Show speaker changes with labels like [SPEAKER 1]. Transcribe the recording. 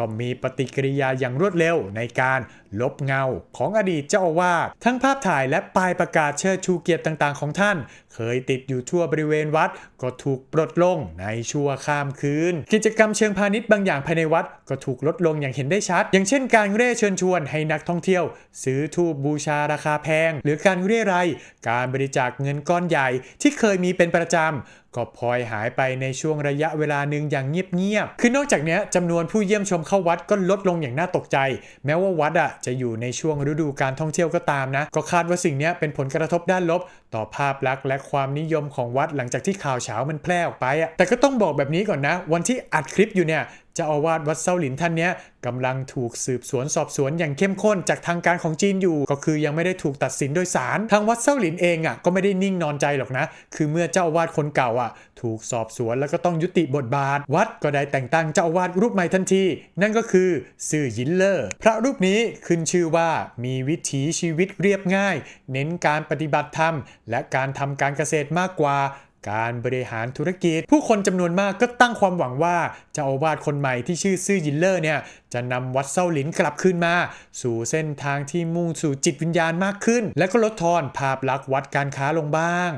[SPEAKER 1] ก็มีปฏิกิริยาอย่างรวดเร็วในการลบเงาของอดีตเจ้าอาวาสทั้งภาพถ่ายและป้ายประกาศเชิดชูเกียรติต่างๆของท่าน เคยติดอยู่ทั่วบริเวณวัด ก็ถูกปลดลงในชั่วข้ามคืน กิจกรรมเชิงพาณิชย์บางอย่างภายในวัด ก็ถูกลดลงอย่างเห็นได้ชัด อย่างเช่นการเร่เชิญชวนให้นักท่องเที่ยว ซื้อทูบบูชาราคาแพง หรือการเร่ไรยการบริจาคเงินก้อนใหญ่ที่เคยมีเป็นประจำก็พลอยหายไปในช่วงระยะเวลาหนึ่งอย่างเงียบๆ คือนอกจากนี้จำนวนผู้เยี่ยมชมเข้าวัดก็ลดลงอย่างน่าตกใจ แม้ว่าวัดอะจะอยู่ในช่วงฤดูการท่องเที่ยวก็ตามนะ ก็คาดว่าสิ่งนี้เป็นผลกระทบด้านลบ ต่อภาพลักษณ์และความนิยมของวัดหลังจากที่ข่าวเช้ามันแพร่ออกไปอะแต่ก็ต้องบอกแบบนี้ก่อนนะ วันที่อัดคลิปอยู่เนี่ยจ้าอาวาสวัดเซาหลินท่านเนี้ยกำลังถูกสืบสวนสอบสวนอย่างเข้มข้นจากทางการของจีนอยู่ ก็คือยังไม่ได้ถูกตัดสินโดยศาลทางวัดเซาหลินเองอะก็ไม่ได้นิ่งนอนใจหรอกนะ คือเมื่อเจ้าอาวาสคนเก่าอะ ถูกสอบสวนแล้วก็ต้องยุติบทบาท วัดก็ได้แต่งตั้งเจ้าอาวาสรูปใหม่ทันที นั่นก็คือซื่อยินเลอร์พระรูปนี้ขึ้นชื่อว่ามีวิถีชีวิตเรียบง่าย เน้นการปฏิบัติธรรม และการทำการเกษตรมากกว่า การบริหารธุรกิจ ผู้คนจำนวนมากก็ตั้งความหวังว่าเจ้าอาวาสคนใหม่ที่ชื่อซื่อยินเลอร์เนี่ยจะนำวัดเซาหลินกลับคืนมา สู่เส้นทางที่มุ่งสู่จิตวิญญาณมากขึ้น และก็ลดทอนภาพลักษณ์วัดการค้าลงบ้าง